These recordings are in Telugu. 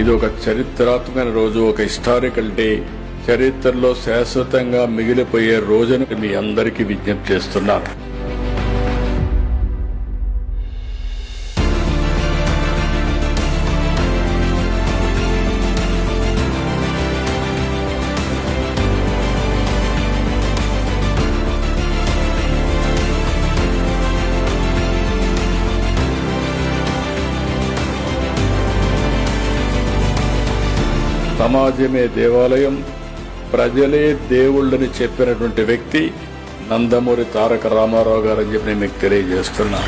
ఇది ఒక చరిత్రాత్మకమైన రోజు ఒక హిస్టారికల్ డే. చరిత్రలో శాశ్వతంగా మిగిలిపోయే రోజును మీ అందరికీ విజ్ఞప్తి చేస్తున్నాను. సమాజమే దేవాలయం ప్రజలే దేవుళ్ళని చెప్పినటువంటి వ్యక్తి నందమూరి తారక రామారావు గారు అని చెప్పి నేను మీకు తెలియజేస్తున్నా.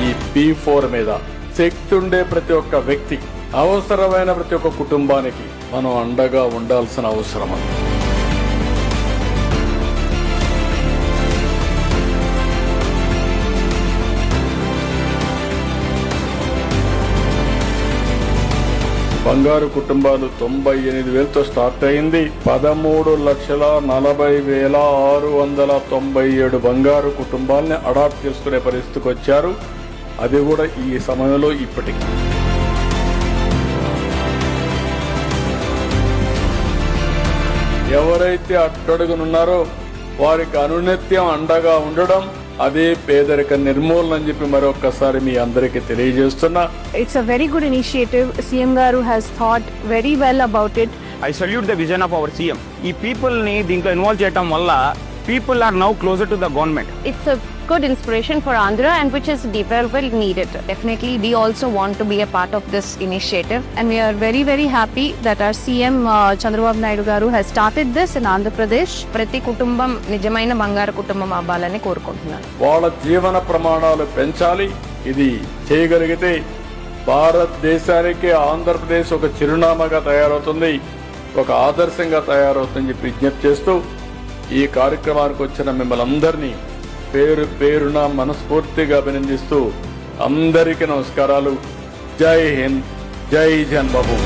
ఈ పి ఫోర్ మీద శక్తి ఉండే ప్రతి ఒక్క వ్యక్తి అవసరమైన ప్రతి ఒక్క కుటుంబానికి మనం అండగా ఉండాల్సిన అవసరం బంగారు కుటుంబాలు తొంభై ఎనిమిది వేలతో స్టార్ట్ అయింది. పదమూడు లక్షల నలభై వేల ఆరు వందల తొంభై ఏడు బంగారు కుటుంబాలని అడాప్ట్ చేసుకునే పరిస్థితికి వచ్చారు. అది కూడా ఈ సమయంలో ఇప్పటికి. ఎవరైతే అట్టడుగునున్నారో వారికి అనునిత్యం అండగా ఉండడం అదే పేదరిక నిర్మూలన అని చెప్పి మరొక్కసారి మీ అందరికీ తెలియజేస్తున్నా It's a very good initiative. CM Garu has thought very well about it. I salute the vision of our CM ఈ పీపుల్ని దీంట్లో ఇన్వాల్వ్ చేయడం వల్ల people are now closer to the government it's a good inspiration for Andhra and which is well needed. Definitely, we also want to be a part of this initiative, and we are very, very happy that our CM uh, Chandrababu Naidu Garu has started this in Andhra Pradesh. ప్రతి కుటుంబం నిజమైన బంగారు కుటుంబం అవ్వాలని కోరుకుంటున్నాను వాళ్ళ జీవన ప్రమాణాలు పెంచాలి ఇది చేయగలిగితే భారతదేశానికి ఆంధ్రప్రదేశ్ ఒక చిరునామాగా తయారవుతుంది ఒక ఆదర్శంగా తయారవుతుందని చెప్పి విజ్ఞప్తి చేస్తూ ఈ కార్యక్రమానికి వచ్చిన మిమ్మల్ని అందరినీ పేరు పేరున మనస్ఫూర్తిగా అభినందిస్తూ అందరికీ నమస్కారాలు. జై హింద్ జై జన్ బాబు